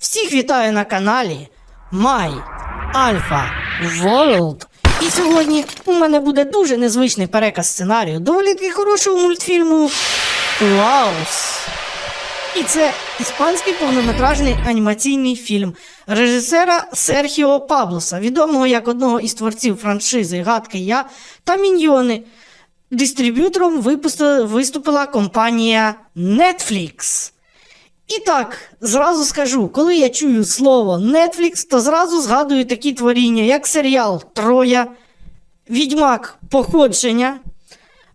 Всіх вітаю на каналі My Alpha World. І сьогодні у мене буде дуже незвичний переказ сценарію доволі таки хорошого мультфільму Клаус. І це іспанський повнометражний анімаційний фільм режисера Серхіо Паблоса, відомого як одного із творців франшизи Гадки Я та Міньйони. Дистриб'ютором виступила компанія Netflix. І так, зразу скажу, коли я чую слово Netflix, то зразу згадую такі творіння, як серіал Троя, Відьмак Походження,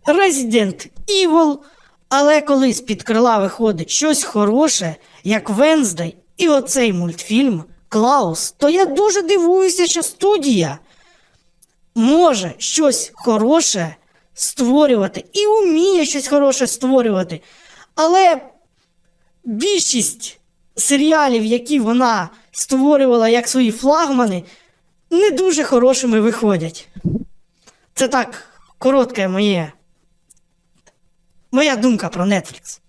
Resident Evil. Але коли з-під крила виходить щось хороше, як Венздей, і оцей мультфільм Клаус, то я дуже дивуюся, що студія може щось хороше створювати і вміє щось хороше створювати. Але більшість серіалів, які вона створювала як свої флагмани, не дуже хорошими виходять. Це так, коротке моє. Моя думка про Netflix.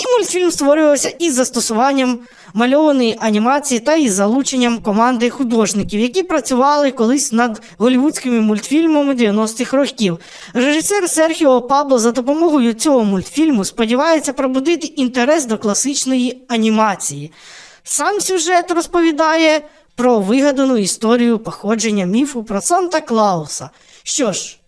І мультфільм створювався із застосуванням мальованої анімації та із залученням команди художників, які працювали колись над голівудськими мультфільмами 90-х років. Режисер Серхіо Пабло за допомогою цього мультфільму сподівається пробудити інтерес до класичної анімації. Сам сюжет розповідає про вигадану історію походження міфу про Санта Клауса. Що ж,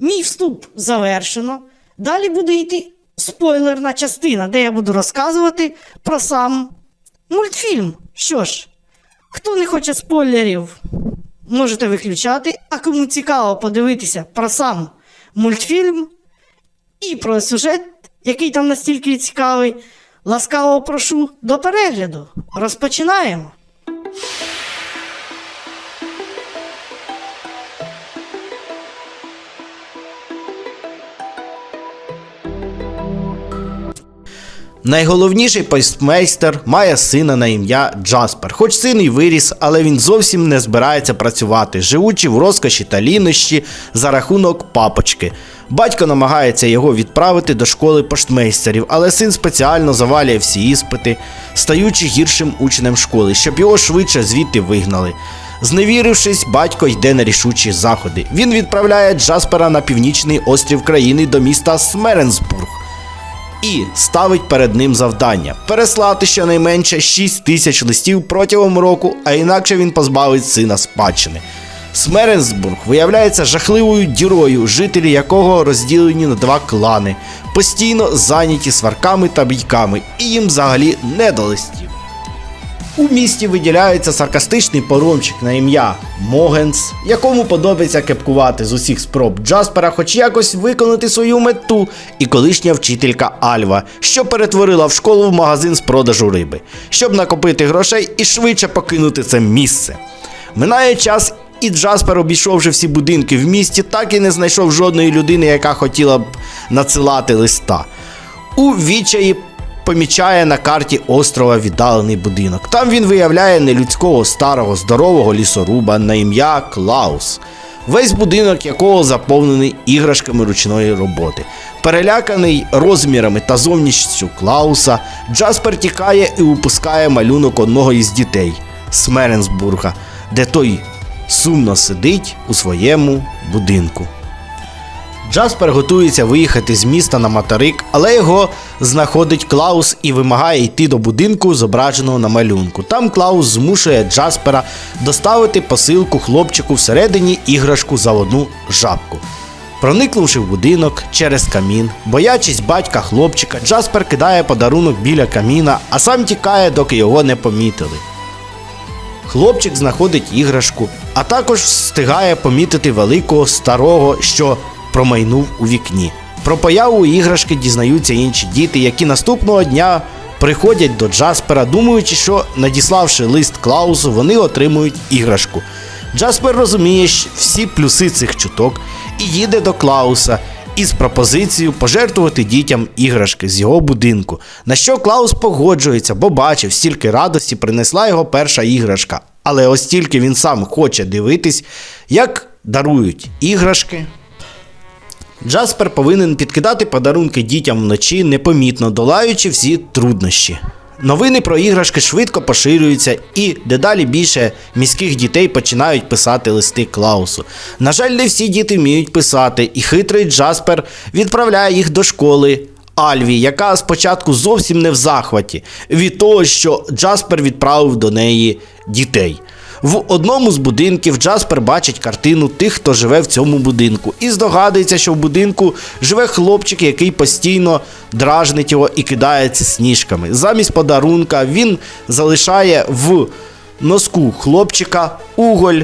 мій вступ завершено. Далі буде йти спойлерна частина, де я буду розказувати про сам мультфільм. Що ж, хто не хоче спойлерів, можете виключати, а кому цікаво подивитися про сам мультфільм і про сюжет, який там настільки цікавий, ласкаво прошу до перегляду. Розпочинаємо. Найголовніший постмейстер має сина на ім'я Джаспер. Хоч син і виріс, але він зовсім не збирається працювати, живучи в розкоші та лінощі за рахунок папочки. Батько намагається його відправити до школи поштмейстерів, але син спеціально завалює всі іспити, стаючи гіршим учнем школи, щоб його швидше звідти вигнали. Зневірившись, батько йде на рішучі заходи. Він відправляє Джаспера на північний острів країни до міста Смеренсбург і ставить перед ним завдання переслати щонайменше 6 тисяч листів протягом року, а інакше він позбавить сина спадщини. Смеренсбург виявляється жахливою дірою, жителі якого розділені на два клани, постійно зайняті сварками та бійками, і їм взагалі не до листів. У місті виділяється саркастичний поромчик на ім'я Могенс, якому подобається кепкувати з усіх спроб Джаспера, хоч якось виконати свою мету, і колишня вчителька Альва, що перетворила в школу в магазин з продажу риби, щоб накопити грошей і швидше покинути це місце. Минає час, і Джаспер, обійшовши всі будинки в місті, так і не знайшов жодної людини, яка хотіла б надсилати листа. У відчаї помічає на карті острова віддалений будинок. Там він виявляє нелюдського старого здорового лісоруба на ім'я Клаус. Весь будинок якого заповнений іграшками ручної роботи. Переляканий розмірами та зовнішністю Клауса, Джаспер тікає і упускає малюнок одного із дітей Смеренсбурга, де той сумно сидить у своєму будинку. Джаспер готується виїхати з міста на материк, але його знаходить Клаус і вимагає йти до будинку, зображеного на малюнку. Там Клаус змушує Джаспера доставити посилку хлопчику всередині іграшку заводну жабку. Проникнувши в будинок через камін, боячись батька хлопчика, Джаспер кидає подарунок біля каміна, а сам тікає, доки його не помітили. Хлопчик знаходить іграшку, а також встигає помітити великого старого, що промайнув у вікні. Про появу іграшки дізнаються інші діти, які наступного дня приходять до Джаспера, думаючи, що надіславши лист Клаусу, вони отримують іграшку. Джаспер розуміє всі плюси цих чуток і їде до Клауса із пропозицією пожертвувати дітям іграшки з його будинку. На що Клаус погоджується, бо бачив, стільки радості принесла його перша іграшка. Але ось тільки він сам хоче дивитись, як дарують іграшки. Джаспер повинен підкидати подарунки дітям вночі, непомітно долаючи всі труднощі. Новини про іграшки швидко поширюються, і дедалі більше міських дітей починають писати листи Клаусу. На жаль, не всі діти вміють писати, і хитрий Джаспер відправляє їх до школи. Альві, яка спочатку зовсім не в захваті від того, що Джаспер відправив до неї дітей. В одному з будинків Джаспер бачить картину тих, хто живе в цьому будинку, і здогадується, що в будинку живе хлопчик, який постійно дражнить його і кидається сніжками. Замість подарунка він залишає в носку хлопчика уголь.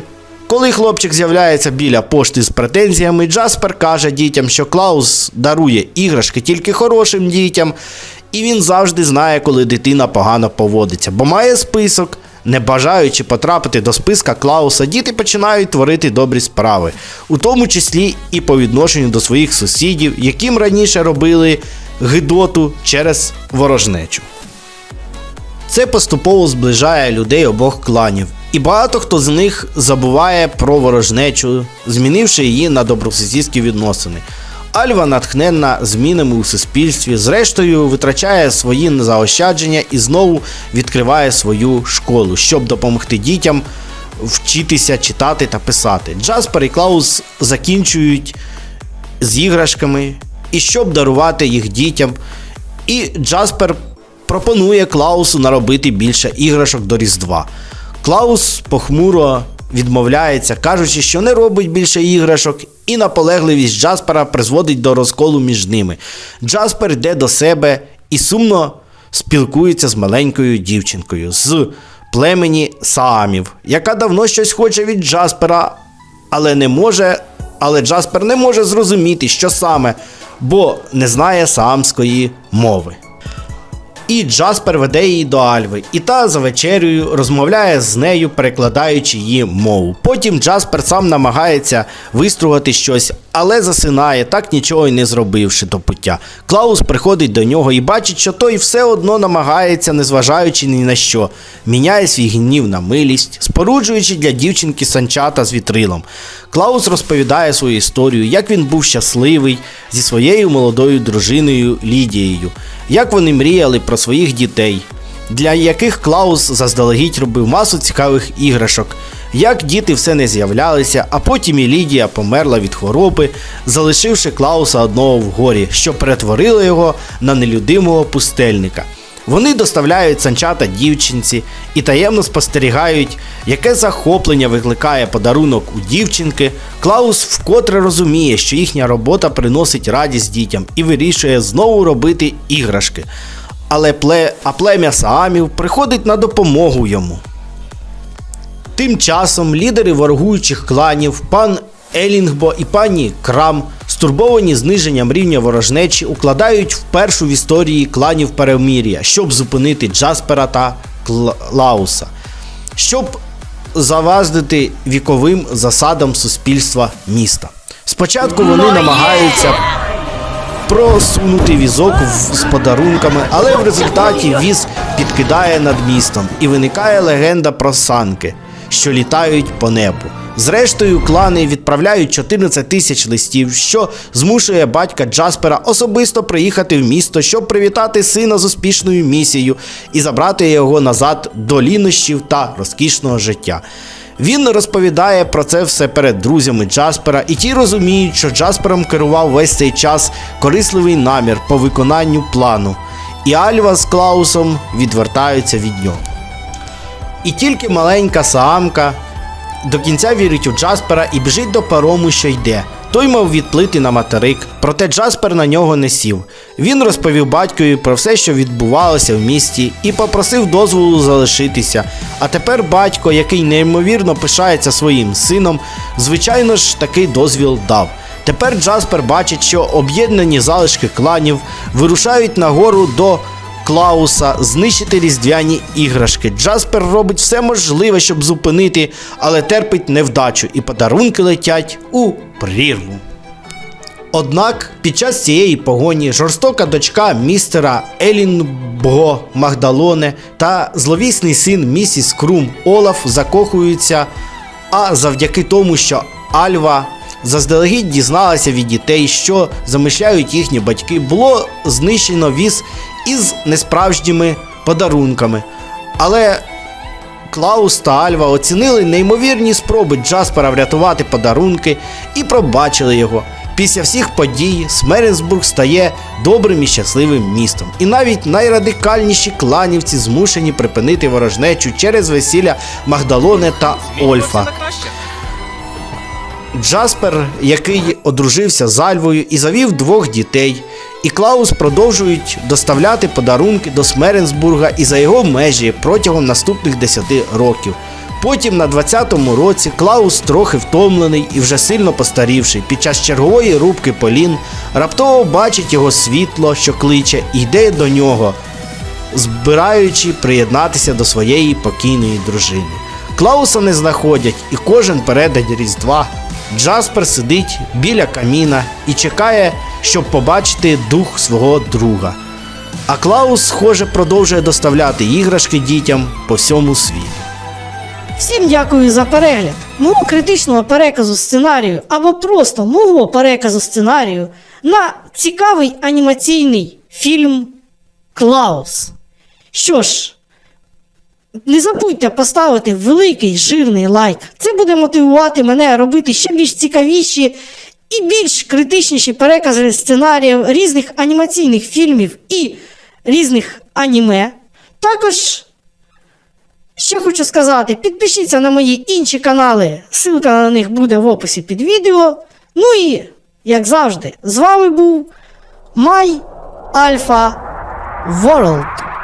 Коли хлопчик з'являється біля пошти з претензіями, Джаспер каже дітям, що Клаус дарує іграшки тільки хорошим дітям, і він завжди знає, коли дитина погано поводиться, бо має список. Не бажаючи потрапити до списка Клауса, діти починають творити добрі справи, у тому числі і по відношенню до своїх сусідів, яким раніше робили гидоту через ворожнечу. Це поступово зближає людей обох кланів, і багато хто з них забуває про ворожнечу, змінивши її на добросусідські відносини. Альва, натхненна змінами у суспільстві, зрештою витрачає свої заощадження і знову відкриває свою школу, щоб допомогти дітям вчитися читати та писати. Джаспер і Клаус закінчують з іграшками, і щоб дарувати їх дітям. І Джаспер пропонує Клаусу наробити більше іграшок до Різдва. Клаус похмуро відмовляється, кажучи, що не робить більше іграшок, і наполегливість Джаспера призводить до розколу між ними. Джаспер йде до себе і сумно спілкується з маленькою дівчинкою з племені Саамів, яка давно щось хоче від Джаспера, але не може. Але Джаспер не може зрозуміти, що саме, бо не знає саамської мови. І Джаспер веде її до Альви, і та за вечерею розмовляє з нею, перекладаючи її мову. Потім Джаспер сам намагається вистругати щось, але засинає, так нічого й не зробивши до пуття. Клаус приходить до нього і бачить, що той все одно намагається, незважаючи ні на що, міняє свій гнів на милість, споруджуючи для дівчинки санчата з вітрилом. Клаус розповідає свою історію, як він був щасливий зі своєю молодою дружиною Лідією, як вони мріяли про своїх дітей, для яких Клаус заздалегідь робив масу цікавих іграшок, як діти все не з'являлися, а потім і Лідія померла від хвороби, залишивши Клауса одного в горі, що перетворило його на нелюдимого пустельника. Вони доставляють санчата дівчинці і таємно спостерігають, яке захоплення викликає подарунок у дівчинки. Клаус вкотре розуміє, що їхня робота приносить радість дітям і вирішує знову робити іграшки. Але пле... а плем'я Саамів приходить на допомогу йому. Тим часом лідери ворогуючих кланів, пан Елінгбо і пані Крам, стурбовані зниженням рівня ворожнечі, укладають впершу в історії кланів перемір'я, щоб зупинити Джаспера та Клауса, щоб заваздити віковим засадам суспільства міста. Спочатку вони намагаються просунути візок з подарунками, але в результаті віз підкидає над містом і виникає легенда про санки, що літають по небу. Зрештою, клани відправляють 14 тисяч листів, що змушує батька Джаспера особисто приїхати в місто, щоб привітати сина з успішною місією і забрати його назад до лінощів та розкішного життя. Він розповідає про це все перед друзями Джаспера, і ті розуміють, що Джаспером керував весь цей час корисливий намір по виконанню плану, і Альва з Клаусом відвертаються від нього. І тільки маленька Саамка до кінця вірить у Джаспера і біжить до парому, що йде. Той мав відплити на материк, проте Джаспер на нього не сів. Він розповів батькові про все, що відбувалося в місті, і попросив дозволу залишитися. А тепер батько, який неймовірно пишається своїм сином, звичайно ж такий дозвіл дав. Тепер Джаспер бачить, що об'єднані залишки кланів вирушають нагору до Клауса знищити різдвяні іграшки. Джаспер робить все можливе, щоб зупинити, але терпить невдачу, і подарунки летять у прірву. Однак під час цієї погоні жорстока дочка містера Елінбго Магдалоне та зловісний син місіс Крум Олаф закохуються, а завдяки тому, що Альва заздалегідь дізналася від дітей, що замишляють їхні батьки, було знищено віз із несправжніми подарунками. Але Клаус та Альва оцінили неймовірні спроби Джаспера врятувати подарунки і пробачили його. Після всіх подій Смеренсбург стає добрим і щасливим містом. І навіть найрадикальніші кланівці змушені припинити ворожнечу через весілля Магдалони та Ольфа. Джаспер, який одружився з Альвою і завів двох дітей, і Клаус продовжують доставляти подарунки до Смеренсбурга і за його межі протягом наступних 10 років. Потім на 20-му році Клаус трохи втомлений і вже сильно постарівший. Під час чергової рубки Полін раптово бачить його світло, що кличе, і йде до нього, збираючи приєднатися до своєї покійної дружини. Клауса не знаходять, і кожен передень Різдва Джаспер сидить біля каміна і чекає, щоб побачити дух свого друга. А Клаус, схоже, продовжує доставляти іграшки дітям по всьому світу. Всім дякую за перегляд. Мого критичного переказу сценарію або просто мого переказу сценарію на цікавий анімаційний фільм Клаус. Що ж, не забудьте поставити великий жирний лайк. Це буде мотивувати мене робити ще більш цікавіші і більш критичніші перекази сценаріїв різних анімаційних фільмів і різних аніме. Також Ще хочу сказати, підпишіться на мої інші канали, ссылка на них буде в описі під відео. Ну і, як завжди, з вами був Май Альфа World.